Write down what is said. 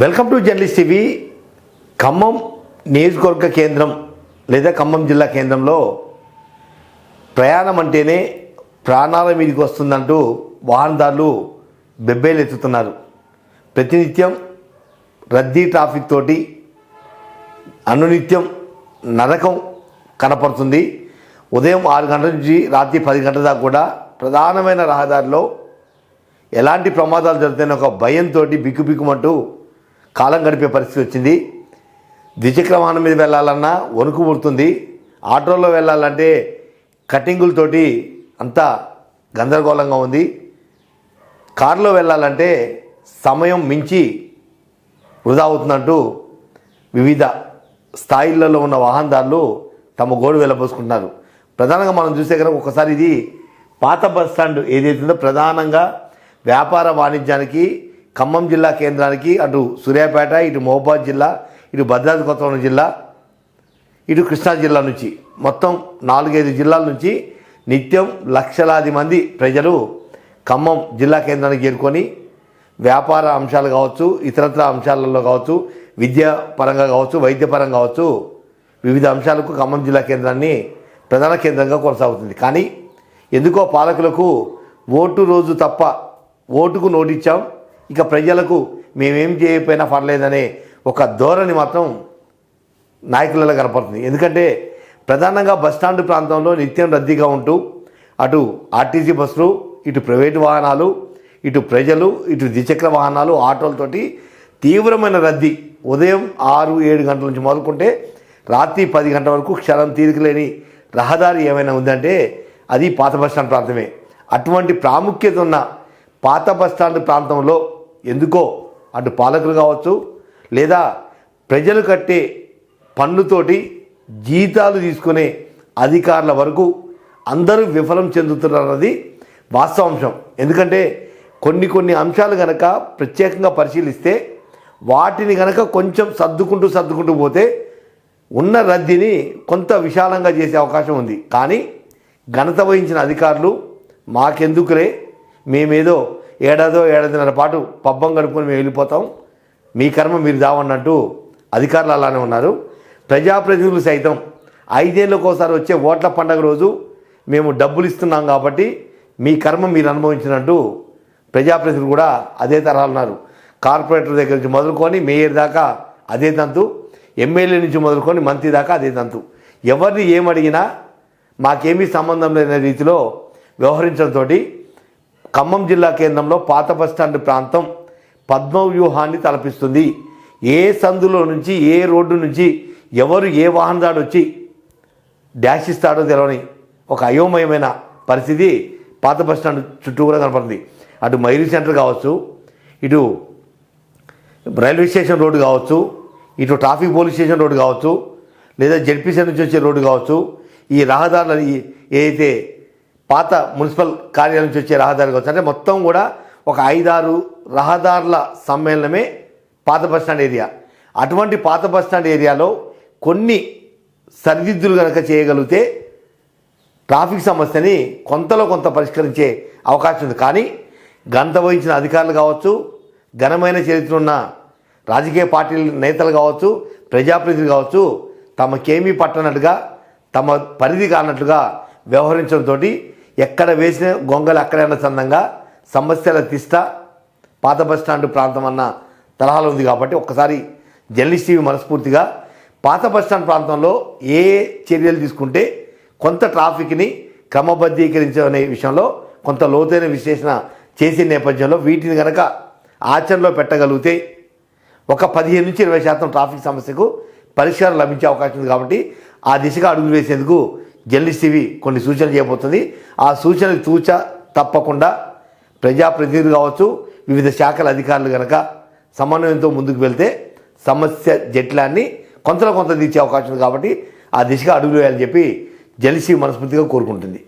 Welcome to journalist TV. Khammam నియోజకవర్గ కేంద్రం లేదా ఖమ్మం జిల్లా కేంద్రంలో ప్రయాణం అంటేనే ప్రాణాల మీదకి వస్తుందంటూ వాహనదారులు బెబ్బేలు ఎత్తుతున్నారు ప్రతినిత్యం రద్దీ ట్రాఫిక్ తోటి అనునిత్యం నరకం కనపడుతుంది. ఉదయం ఆరు గంటల నుంచి రాత్రి పది గంటల దాకా కూడా ప్రధానమైన రహదారిలో ఎలాంటి ప్రమాదాలు జరుగుతాయని ఒక భయంతో బిక్కుబిక్కుమంటూ కాలం గడిపే పరిస్థితి వచ్చింది. ద్విచక్ర వాహనం మీద వెళ్ళాలన్నా వణుకు పుడుతుంది. ఆటోలో వెళ్ళాలంటే కటింగులతోటి అంతా గందరగోళంగా ఉంది. కారులో వెళ్ళాలంటే సమయం మించి వృధా అవుతుందంటూ వివిధ స్థాయిలలో ఉన్న వాహనదారులు తమ గోడు వెళ్ళబోసుకుంటున్నారు. ప్రధానంగా మనం చూసే కనుక ఒకసారి ఇది పాత బస్ స్టాండ్ ఏదైతుందో ప్రధానంగా వ్యాపార వాణిజ్యానికి ఖమ్మం జిల్లా కేంద్రానికి అటు సూర్యాపేట ఇటు మహబాద్ జిల్లా ఇటు భద్రాద్రి కొత్తగూడెం జిల్లా ఇటు కృష్ణా జిల్లా నుంచి. మొత్తం నాలుగైదు జిల్లాల నుంచి నిత్యం లక్షలాది మంది ప్రజలు ఖమ్మం జిల్లా కేంద్రానికి చేరుకొని వ్యాపార అంశాలు కావచ్చు ఇతరత్ర అంశాలలో కావచ్చు విద్యాపరంగా కావచ్చు వైద్యపరంగా కావచ్చు వివిధ అంశాలకు ఖమ్మం జిల్లా కేంద్రాన్ని ప్రధాన కేంద్రంగా కొనసాగుతుంది. కానీ ఎందుకో పాలకులకు ఓటు రోజు తప్ప ఓటుకు నోటిచ్చాం. ఇక ప్రజలకు మేమేం చేయకపోయినా పర్లేదనే ఒక ధోరణి మాత్రం నాయకులలో కనపడుతుంది. ఎందుకంటే ప్రధానంగా బస్టాండ్ ప్రాంతంలో నిత్యం రద్దీగా ఉంటూ అటు ఆర్టీసీ బస్సులు ఇటు ప్రైవేటు వాహనాలు ఇటు ప్రజలు ఇటు ద్విచక్ర వాహనాలు ఆటోలతోటి తీవ్రమైన రద్దీ ఉదయం ఆరు ఏడు గంటల నుంచి మొదలుకుంటే రాత్రి పది గంటల వరకు క్షణం తీరికలేని రహదారి ఏమైనా ఉందంటే అది పాత బస్టాండ్ ప్రాంతమే. అటువంటి ప్రాముఖ్యత ఉన్న పాత బస్టాండ్ ప్రాంతంలో ఎందుకో? అటు పాలకులు కావచ్చు లేదా ప్రజలు కట్టే పన్నుతోటి జీతాలు తీసుకునే అధికారుల వరకు అందరూ విఫలం చెందుతున్నారన్నది వాస్తవాంశం ఎందుకంటే కొన్ని కొన్ని అంశాలు కనుక ప్రత్యేకంగా పరిశీలిస్తే వాటిని కనుక కొంచెం సర్దుకుంటూ సర్దుకుంటూ పోతే ఉన్న రద్దీని కొంత విశాలంగా చేసే అవకాశం ఉంది. కానీ ఘనత వహించిన అధికారులు మాకెందుకులే? మేమేదో ఏడాదో ఏడాదిన్నర పాటు పబ్బం గడుపుకొని మేము వెళ్ళిపోతాం. మీ కర్మ మీరు దావన్నట్టు అధికారులు అలానే ఉన్నారు. ప్రజాప్రతినిధులు సైతం ఐదేళ్ళకి ఒకసారి వచ్చే ఓట్ల పండగ రోజు మేము డబ్బులు ఇస్తున్నాం కాబట్టి మీ కర్మ మీరు అనుభవించినట్టు ప్రజాప్రతినిధులు కూడా అదే తరహా ఉన్నారు. కార్పొరేటర్ దగ్గర నుంచి మొదలుకొని మేయర్ దాకా అదే తంతు ఎమ్మెల్యే నుంచి మొదలుకొని మంత్రి దాకా అదే తంతు. ఎవరిని ఏమడిగినా మాకేమీ సంబంధం లేని రీతిలో వ్యవహరించడంతో ఖమ్మం జిల్లా కేంద్రంలో పాత బస్టాండ్ ప్రాంతం పద్మవ్యూహాన్ని తలపిస్తుంది. ఏ సందులో నుంచి ఏ రోడ్డు నుంచి ఎవరు ఏ వాహనదాడు వచ్చి డాష్ ఇస్తాడో తెలవని ఒక అయోమయమైన పరిస్థితి పాత బస్టాండ్ చుట్టూ కూడా కనపడింది. అటు మైరీ సెంటర్ కావచ్చు ఇటు రైల్వే స్టేషన్ రోడ్డు కావచ్చు ఇటు ట్రాఫిక్ పోలీస్ స్టేషన్ రోడ్డు కావచ్చు లేదా జెడ్పీసీ నుంచి వచ్చే రోడ్డు కావచ్చు ఈ రహదారులు ఏదైతే పాత మున్సిపల్ కార్యాలయం నుంచి వచ్చే రహదారి కావచ్చు. అంటే మొత్తం కూడా ఒక ఐదారు రహదారుల సమ్మేళనమే పాత బస్టాండ్ ఏరియా. అటువంటి పాత బస్టాండ్ ఏరియాలో కొన్ని సరిదిద్దులు కనుక చేయగలిగితే ట్రాఫిక్ సమస్యని కొంతలో కొంత పరిష్కరించే అవకాశం ఉంది. కానీ గంత వహించిన అధికారులు కావచ్చు ఘనమైన చరిత్ర ఉన్న రాజకీయ పార్టీల నేతలు కావచ్చు ప్రజాప్రతినిధులు కావచ్చు తమకేమీ పట్టనట్టుగా తమ పరిధి కానట్టుగా వ్యవహరించడంతో ఎక్కడ వేసిన గొంగలు అక్కడే చందంగా సమస్యల తిష్ట పాత బస్టాండ్ ప్రాంతం అన్న తరహాలో ఉంది కాబట్టి ఒక్కసారి జర్నలిస్ట్ టీవీ మనస్ఫూర్తిగా పాత బస్టాండ్ ప్రాంతంలో ఏ చర్యలు తీసుకుంటే కొంత ట్రాఫిక్ని క్రమబద్ధీకరించే విషయంలో కొంత లోతైన విశ్లేషణ చేసే నేపథ్యంలో వీటిని కనుక ఆచరణలో పెట్టగలిగితే ఒక పదిహేను నుంచి ఇరవై శాతం ట్రాఫిక్ సమస్యకు పరిష్కారం లభించే అవకాశం ఉంది కాబట్టి ఆ దిశగా అడుగులు వేసేందుకు జర్నలిస్ట్ టీవీ కొన్ని సూచనలు చేయబోతుంది. ఆ సూచనలు తూచ తప్పకుండా ప్రజాప్రతినిధులు కావచ్చు వివిధ శాఖల అధికారులు కనుక సమన్వయంతో ముందుకు వెళ్తే సమస్య జట్లాన్ని కొంతలో కొంత తీర్చే అవకాశం ఉంది కాబట్టి ఆ దిశగా అడుగులు వేయాలని చెప్పి జలిసి మనస్ఫూర్తిగా కోరుకుంటుంది.